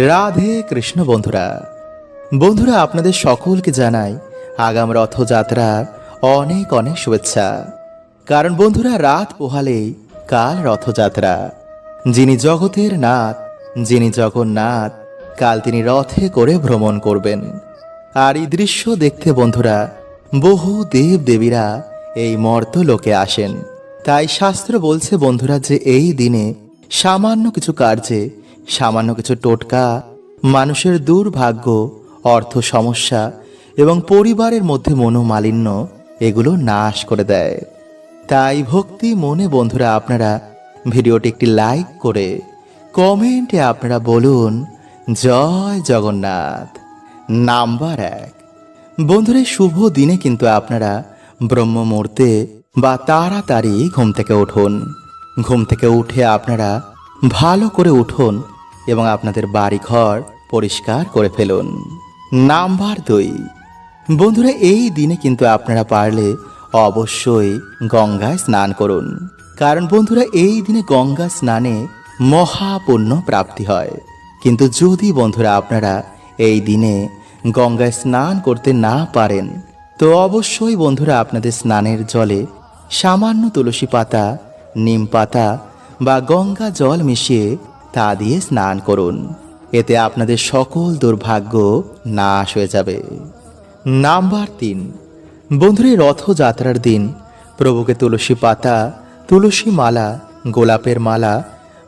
রাধে কৃষ্ণ বন্ধুরা। বন্ধুরা, আপনাদের সকলকে জানাই আগাম রথযাত্রার অনেক অনেক শুভেচ্ছা। কারণ বন্ধুরা, রাত পোহালেই কাল রথযাত্রা। যিনি জগতের নাথ, যিনি জগন্নাথ, কাল তিনি রথে করে ভ্রমণ করবেন। আর এই দৃশ্য দেখতে বন্ধুরা, বহু দেব দেবীরা এই মর্ত লোকে আসেন। তাই শাস্ত্র বলছে বন্ধুরা যে এই দিনে সামান্য কিছু কার্যে সামান্য কিছু টোটকা, মানুষের দুর্ভাগ্য, অর্থ সমস্যা এবং পরিবারের মধ্যে মনোমালিন্য, এগুলো নাশ করে দেয়। তাই ভক্তি মনে বন্ধুরা আপনারা ভিডিওটি একটি লাইক করে কমেন্টে আপনারা বলুন, জয় জগন্নাথ। নাম্বার এক। বন্ধুরা, শুভ দিনে কিন্তু আপনারা ব্রহ্ম মুহূর্তে বা তাড়াতাড়ি ঘুম থেকে উঠুন। ঘুম থেকে উঠে আপনারা ভালো করে উঠুন এবং আপনাদের বাড়িঘর পরিষ্কার করে ফেলুন। নাম্বার দুই। বন্ধুরা, এই দিনে কিন্তু আপনারা পারলে অবশ্যই গঙ্গায় স্নান করুন। কারণ বন্ধুরা, এই দিনে গঙ্গা স্নানে মহাপুণ্য প্রাপ্তি হয়। কিন্তু যদি বন্ধুরা, আপনারা এই দিনে গঙ্গায় স্নান করতে না পারেন, তো অবশ্যই বন্ধুরা, আপনাদের স্নানের জলে সামান্য তুলসী পাতা, নিম পাতা বা গঙ্গা জল মিশিয়ে তা দিয়ে স্নান করুন। এতে আপনাদের সকল দুর্ভাগ্য নাশ হয়ে যাবে। নাম্বার তিন। বন্ধুরা রথযাত্রার দিন প্রভুকে তুলসী পাতা, তুলসী মালা, গোলাপের মালা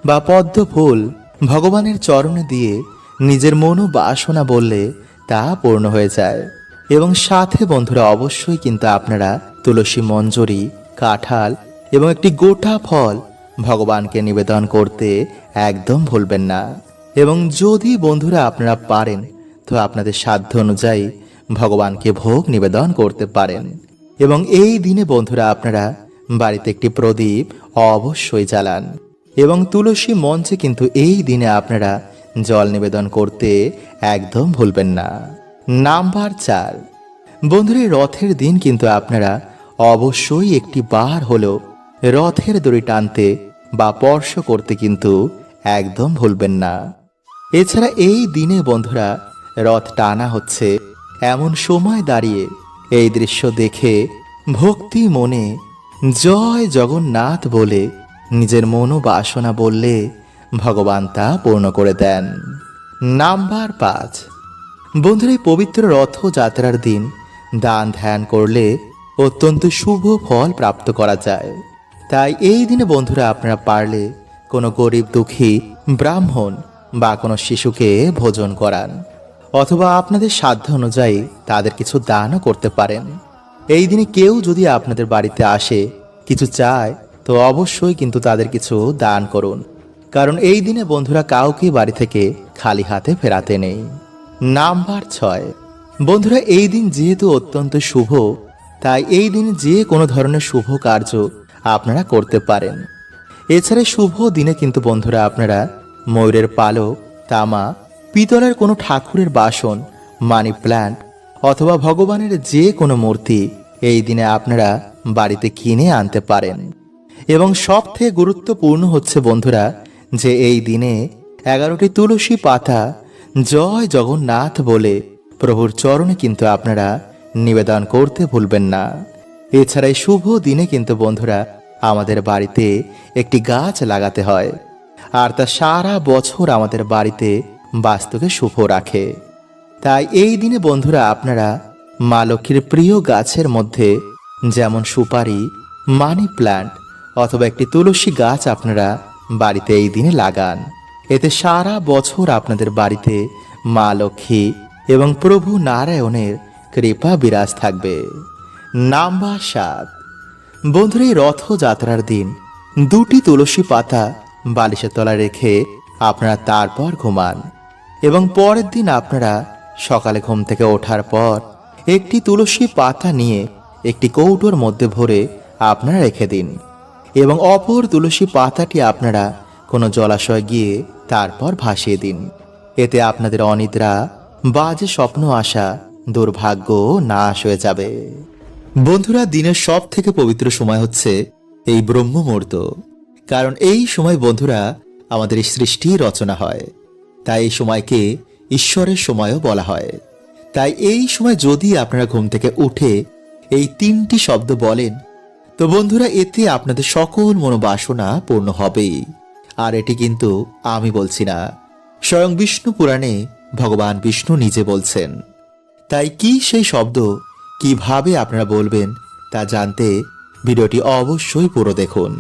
বা পদ্ম ফুল ভগবানের চরণে দিয়ে নিজের মনো বাসনা বললে তা পূর্ণ হয়ে যায়। এবং সাথে বন্ধুরা, অবশ্যই কিন্তু আপনারা তুলসী মঞ্জরি, কাঁঠাল এবং একটি গোটা ফল ভগবানকে নিবেদন করতে একদম ভুলবেন না। এবং যদি বন্ধুরা আপনারা পারেন, তো আপনাদের সাধ্য অনুযায়ী ভগবানকে ভোগ নিবেদন করতে পারেন। এবং এই দিনে বন্ধুরা আপনারা বাড়িতে একটি প্রদীপ অবশ্যই জ্বালান। এবং তুলসী মঞ্চে কিন্তু এই দিনে আপনারা জল নিবেদন করতে একদম ভুলবেন না। নাম্বার চার। বন্ধুরা রথের দিন কিন্তু আপনারা অবশ্যই একটি বার হলো রথের দড়ি টানতে বা স্পর্শ করতে কিন্তু একদম ভুলবেন না। এছাড়া এই দিনে বন্ধুরা রথ টানা হচ্ছে এমন সময় দাঁড়িয়ে এই দৃশ্য দেখে ভক্তি মনে জয় জগন্নাথ বলে নিজের মনোবাসনা বললে ভগবান তা পূর্ণ করে দেন। নাম্বার পাঁচ। বন্ধুরা, এই পবিত্র রথযাত্রার দিন দান ধ্যান করলে অত্যন্ত শুভ ফল প্রাপ্ত করা যায়। তাই এই দিনে বন্ধুরা আপনারা পারলে কোনো গরিব দুঃখী ব্রাহ্মণ বা কোনো শিশুকে ভোজন করান অথবা আপনাদের সাধ্য অনুযায়ী তাদের কিছু দানও করতে পারেন। এই দিনে কেউ যদি আপনাদের বাড়িতে আসে কিছু চায়, তো অবশ্যই কিন্তু তাদের কিছু দান করুন। কারণ এই দিনে বন্ধুরা কাউকে বাড়ি থেকে খালি হাতে ফেরাতে নেই। নাম্বার ছয়। বন্ধুরা, এই দিন যেহেতু অত্যন্ত শুভ, তাই এই দিন যে কোনো ধরনের শুভ কার্য আপনারা করতে পারেন। এছাড়া শুভ দিনে কিন্তু বন্ধুরা আপনারা ময়ূরের পালক, তামা, পিতলের কোনো ঠাকুরের বাসন, মানি প্ল্যান্ট অথবা ভগবানের যে কোনো মূর্তি এই দিনে আপনারা বাড়িতে কিনে আনতে পারেন। এবং সব থেকে গুরুত্বপূর্ণ হচ্ছে বন্ধুরা যে এই দিনে এগারোটি তুলসী পাতা জয় জগন্নাথ বলে প্রভুর চরণে কিন্তু আপনারা নিবেদন করতে ভুলবেন না। এছাড়া এই শুভ দিনে কিন্তু বন্ধুরা, আমাদের বাড়িতে একটি গাছ লাগাতে হয়। আর তা সারা বছর আমাদের বাড়িতে বাস্তুকে শুভ রাখে। তাই এই দিনে বন্ধুরা, আপনারা মা লক্ষ্মীর প্রিয় গাছের মধ্যে যেমন সুপারি, মানি প্ল্যান্ট অথবা একটি তুলসী গাছ আপনারা বাড়িতে এই দিনে লাগান। এতে সারা বছর আপনাদের বাড়িতে মা লক্ষ্মী এবং প্রভু নারায়ণের কৃপা বিরাজ থাকবে। নাম্বার সাত। বন্ধুরা, এই রথযাত্রার দিন দুটি তুলসী পাতা বালিশের তলায় রেখে আপনারা তারপর ঘুমান এবং পরের দিন আপনারা সকালে ঘুম থেকে ওঠার পর একটি তুলসী পাতা নিয়ে একটি কৌটোর মধ্যে ভরে আপনারা রেখে দিন এবং অপর তুলসী পাতাটি আপনারা কোনো জলাশয় গিয়ে তারপর ভাসিয়ে দিন। এতে আপনাদের অনিদ্রা, বাজে স্বপ্ন আসা দুর্ভাগ্য নাশ হয়ে যাবে। বন্ধুরা, দিনের সব থেকে পবিত্র সময় হচ্ছে এই ব্রহ্ম মুহূর্ত। কারণ এই সময় বন্ধুরা, আমাদের সৃষ্টি রচনা হয়। তাই এই সময়কে ঈশ্বরের সময়ও বলা হয়। তাই এই সময় যদি আপনারা ঘুম থেকে উঠে এই তিনটি শব্দ বলেন, তো বন্ধুরা, এতে আপনাদের সকল মনোবাসনা পূর্ণ হবেই। আর এটি কিন্তু আমি বলছি না। স্বয়ং বিষ্ণু পুরাণে ভগবান বিষ্ণু নিজে বলছেন, তাই কি সেই শব্দ কীভাবে আপনারা বলবেন তা জানতে ভিডিওটি অবশ্যই পুরো দেখুন।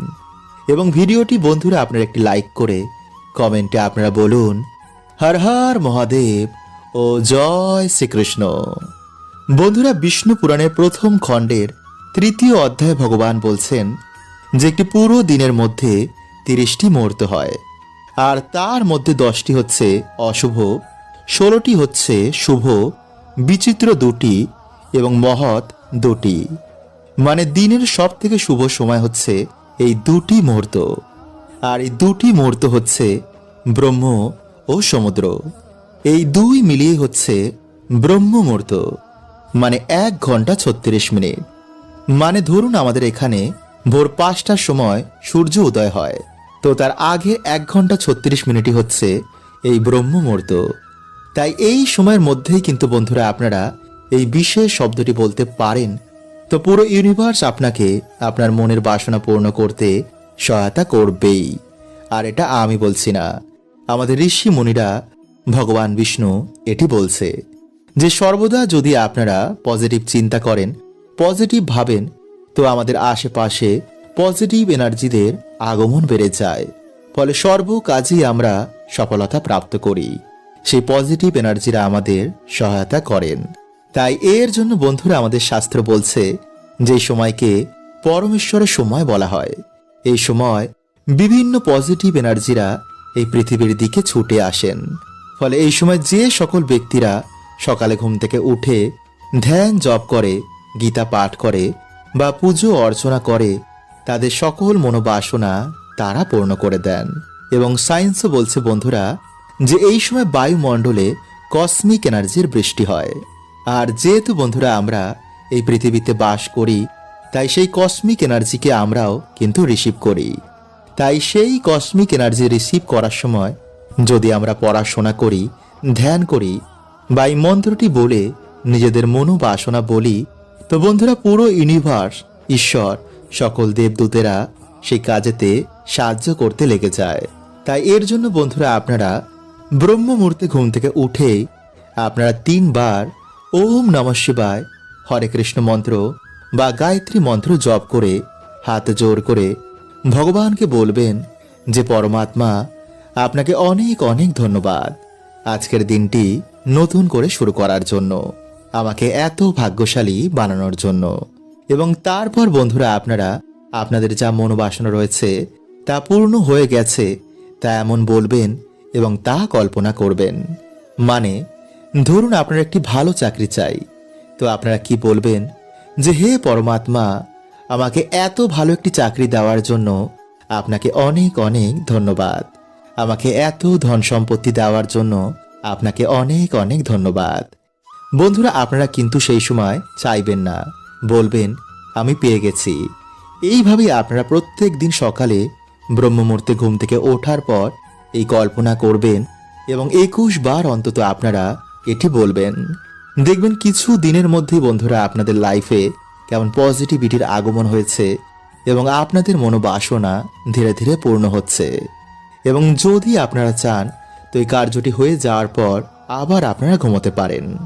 এবং ভিডিওটি বন্ধুরা আপনারা একটি লাইক করে কমেন্টে আপনারা বলুন, হর হর মহাদেব ও জয় শ্রীকৃষ্ণ। বন্ধুরা বিষ্ণু পুরাণের প্রথম খণ্ডের তৃতীয় অধ্যায়ে ভগবান বলছেন যে একটি পুরো দিনের মধ্যে তিরিশটি মুহূর্ত হয়, আর তার মধ্যে দশটি হচ্ছে অশুভ, ষোলোটি হচ্ছে শুভ, বিচিত্র দুটি এবং মহৎ দুটি। মানে দিনের সব থেকে শুভ সময় হচ্ছে এই দুটি মুহূর্ত। আর এই দুটি মুহূর্ত হচ্ছে ব্রহ্ম ও সমুদ্র। এই দুই মিলিয়ে হচ্ছে ব্রহ্ম মুহূর্ত। মানে এক ঘণ্টা ছত্রিশ মিনিট। মানে ধরুন আমাদের এখানে ভোর পাঁচটার সময় সূর্য উদয় হয়। তো তার আগে এক ঘণ্টা ছত্রিশ মিনিটই হচ্ছে এই ব্রহ্ম মুহূর্ত। তাই এই সময়ের মধ্যেই কিন্তু বন্ধুরা আপনারা এই বিশেষ শব্দটি বলতে পারেন। তো পুরো ইউনিভার্স আপনাকে আপনার মনের বাসনা পূর্ণ করতে সহায়তা করবেই। আর এটা আমি বলছি না। আমাদের ঋষি মুনিরা, ভগবান বিষ্ণু এটি বলছে যে, সর্বদা যদি আপনারা পজিটিভ চিন্তা করেন পজিটিভ ভাবেন, তো আমাদের আশেপাশে পজিটিভ এনার্জিদের আগমন বেড়ে যায়। ফলে সর্ব কাজেই আমরা সফলতা প্রাপ্ত করি। সেই পজিটিভ এনার্জিরা আমাদের সহায়তা করেন। তাই এর জন্য বন্ধুরা আমাদের শাস্ত্র বলছে যে সময়কে পরমেশ্বরের সময় বলা হয়। এই সময় বিভিন্ন পজিটিভ এনার্জিরা এই পৃথিবীর দিকে ছুটে আসেন। ফলে এই সময় যে সকল ব্যক্তিরা সকালে ঘুম থেকে উঠে ধ্যান জপ করে, গীতা পাঠ করে বা পুজো অর্চনা করে, তাদের সকল মনোবাসনা তারা পূর্ণ করে দেন। এবং সায়েন্সও বলছে বন্ধুরা যে এই সময় বায়ুমণ্ডলে কসমিক এনার্জির বৃষ্টি হয়। আর যেহেতু বন্ধুরা আমরা এই পৃথিবীতে বাস করি, তাই সেই কসমিক এনার্জিকে আমরাও কিন্তু রিসিভ করি। তাই সেই কসমিক এনার্জি রিসিভ করার সময় যদি আমরা পড়াশোনা করি, ধ্যান করি বা এই মন্ত্রটি বলে নিজেদের মনোবাসনা বলি, তো বন্ধুরা পুরো ইউনিভার্স ঈশ্বর, সকল দেবদূতেরা সেই কাজেতে সাহায্য করতে লেগে যায়। তাই এর জন্য বন্ধুরা আপনারা ব্রহ্ম মুহূর্তে ঘুম থেকে উঠে আপনারা তিনবার ওম নমঃ শিবায়। হরে কৃষ্ণ মন্ত্র বা গায়ত্রী মন্ত্র জপ করে, হাত জোর করে ভগবানকে বলবেন যে, পরমাত্মা, আপনাকে অনেক অনেক ধন্যবাদ। আজকের দিনটি নতুন করে শুরু করার জন্য, আমাকে এত ভাগ্যশালী বানানোর জন্য। এবং তারপর বন্ধুরা, আপনারা, আপনাদের যা মনোবাসনা রয়েছে, তা পূর্ণ হয়ে গেছে, তা এমন বলবেন এবং তা কল্পনা করবেন। মানে ধরুন আপনার একটি ভালো চাকরি চাই। তো আপনারা কি বলবেন? যে হে পরমাত্মা, আমাকে এত ভালো একটি চাকরি দেওয়ার জন্য আপনাকে অনেক অনেক ধন্যবাদ। আমাকে এত ধন সম্পত্তি দেওয়ার জন্য আপনাকে অনেক অনেক ধন্যবাদ। বন্ধুরা, আপনারা কিন্তু সেই সময় চাইবেন না। বলবেন, আমি পেয়ে গেছি। এইভাবেই আপনারা প্রত্যেক দিন সকালে ব্রহ্মমূর্তে ঘুম থেকে ওঠার পর এই কল্পনা করবেন এবং একুশ বার অন্তত আপনারা এটি বলবেন, দেখবেন কিছু দিনের মধ্যেই বন্ধুরা আপনাদের লাইফে কেমন পজিটিভিটির আগমন হয়েছে এবং আপনাদের মনোবাসনা ধীরে ধীরে পূর্ণ হচ্ছে। এবং যদি আপনারা চান তো এই কার্যটি হয়ে যাওয়ার পর আবার আপনারা ঘুমোতে পারেন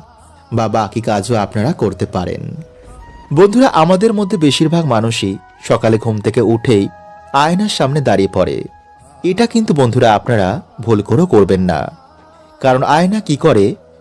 বা বাকি কাজও আপনারা করতে পারেন। বন্ধুরা, আমাদের মধ্যে বেশিরভাগ মানুষই সকালে ঘুম থেকে উঠেই আয়নার সামনে দাঁড়িয়ে পড়ে। এটা কিন্তু বন্ধুরা আপনারা ভুল করেও করবেন না। কারণ আয়না কি করে?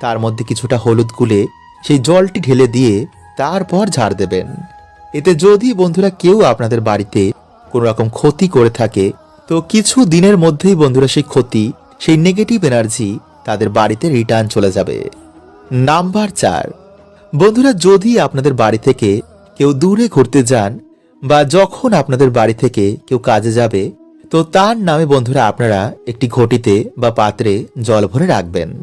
তার মধ্যে কিছুটা হলুদ গুলে সেই জলটি ঢেলে দিয়ে তারপর ঝাড় দেবেন। এতে যদি বন্ধুরা কেউ আপনাদের বাড়িতে কোনো রকম ক্ষতি করে থাকে, তো কিছু দিনের মধ্যেই বন্ধুরা সেই ক্ষতি, সেই নেগেটিভ এনার্জি তাদের বাড়িতে রিটার্ন চলে যাবে। নাম্বার চার। বন্ধুরা, যদি আপনাদের বাড়ি থেকে কেউ দূরে ঘুরতে যান বা যখন আপনাদের বাড়ি থেকে কেউ কাজে যাবে, তো তার নামে বন্ধুরা আপনারা একটি ঘটিতে বা পাত্রে জল ভরে রাখবেন।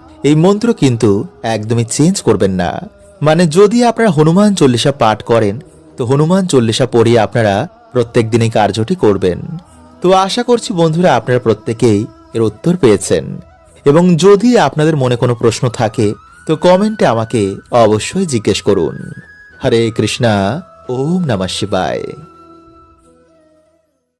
এই মন্ত্র কিন্তু একদমই চেঞ্জ করবেন না। মানে যদি আপনারা হনুমান চল্লিশা পাঠ করেন, তো হনুমান চল্লিশা পড়িয়ে আপনারা প্রত্যেক দিনই কার্যটি করবেন। তো আশা করছি বন্ধুরা আপনারা প্রত্যেকেই এর উত্তর পেয়েছেন। এবং যদি আপনাদের মনে কোনো প্রশ্ন থাকে, তো কমেন্টে আমাকে অবশ্যই জিজ্ঞেস করুন। হরে কৃষ্ণা, ওম নমঃ শিবায়।